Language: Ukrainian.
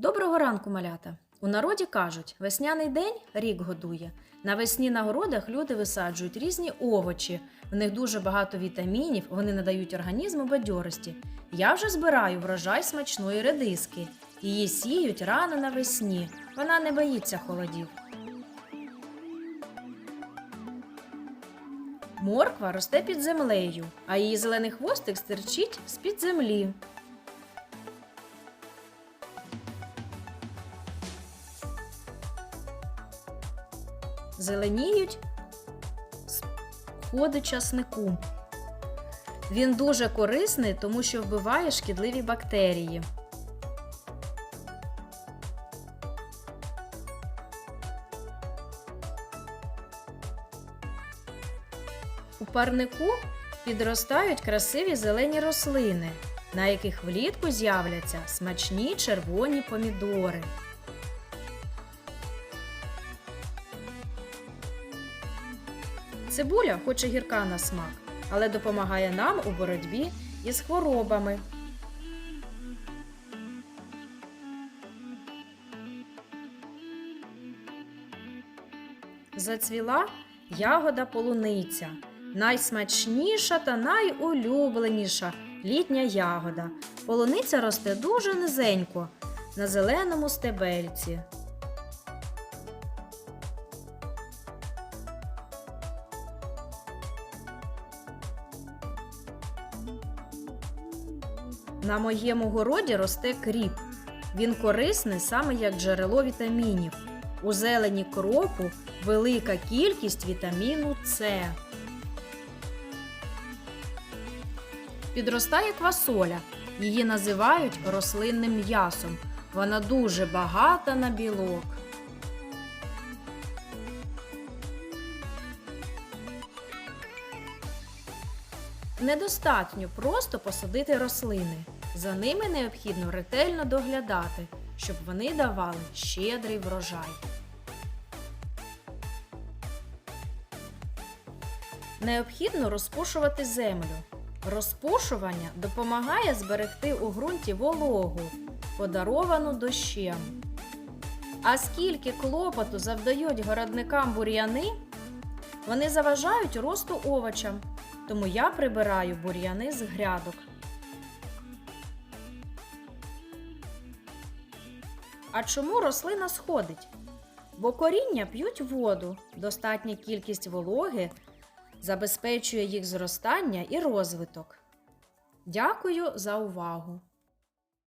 Доброго ранку, малята! У народі кажуть, весняний день рік годує. Навесні на городах люди висаджують різні овочі. В них дуже багато вітамінів, вони надають організму бадьорості. Я вже збираю врожай смачної редиски. Її сіють рано навесні. Вона не боїться холодів. Морква росте під землею, а її зелений хвостик стирчить з-під землі. Зеленіють сходи часнику. Він дуже корисний, тому що вбиває шкідливі бактерії. У парнику підростають красиві зелені рослини, на яких влітку з'являться смачні червоні помідори. Цибуля хоч і гірка на смак, але допомагає нам у боротьбі із хворобами. Зацвіла ягода полуниця, найсмачніша та найулюбленіша літня ягода. Полуниця росте дуже низенько на зеленому стебельці. На моєму городі росте кріп. Він корисний саме як джерело вітамінів. У зелені кропу велика кількість вітаміну С. Підростає квасоля. Її називають рослинним м'ясом. Вона дуже багата на білок. Недостатньо просто посадити рослини. За ними необхідно ретельно доглядати, щоб вони давали щедрий врожай. Необхідно розпушувати землю. Розпушування допомагає зберегти у ґрунті вологу, подаровану дощем. А скільки клопоту завдають городникам бур'яни, вони заважають росту овочам, тому я прибираю бур'яни з грядок. А чому рослина сходить? Бо коріння п'ють воду, достатня кількість вологи забезпечує їх зростання і розвиток. Дякую за увагу!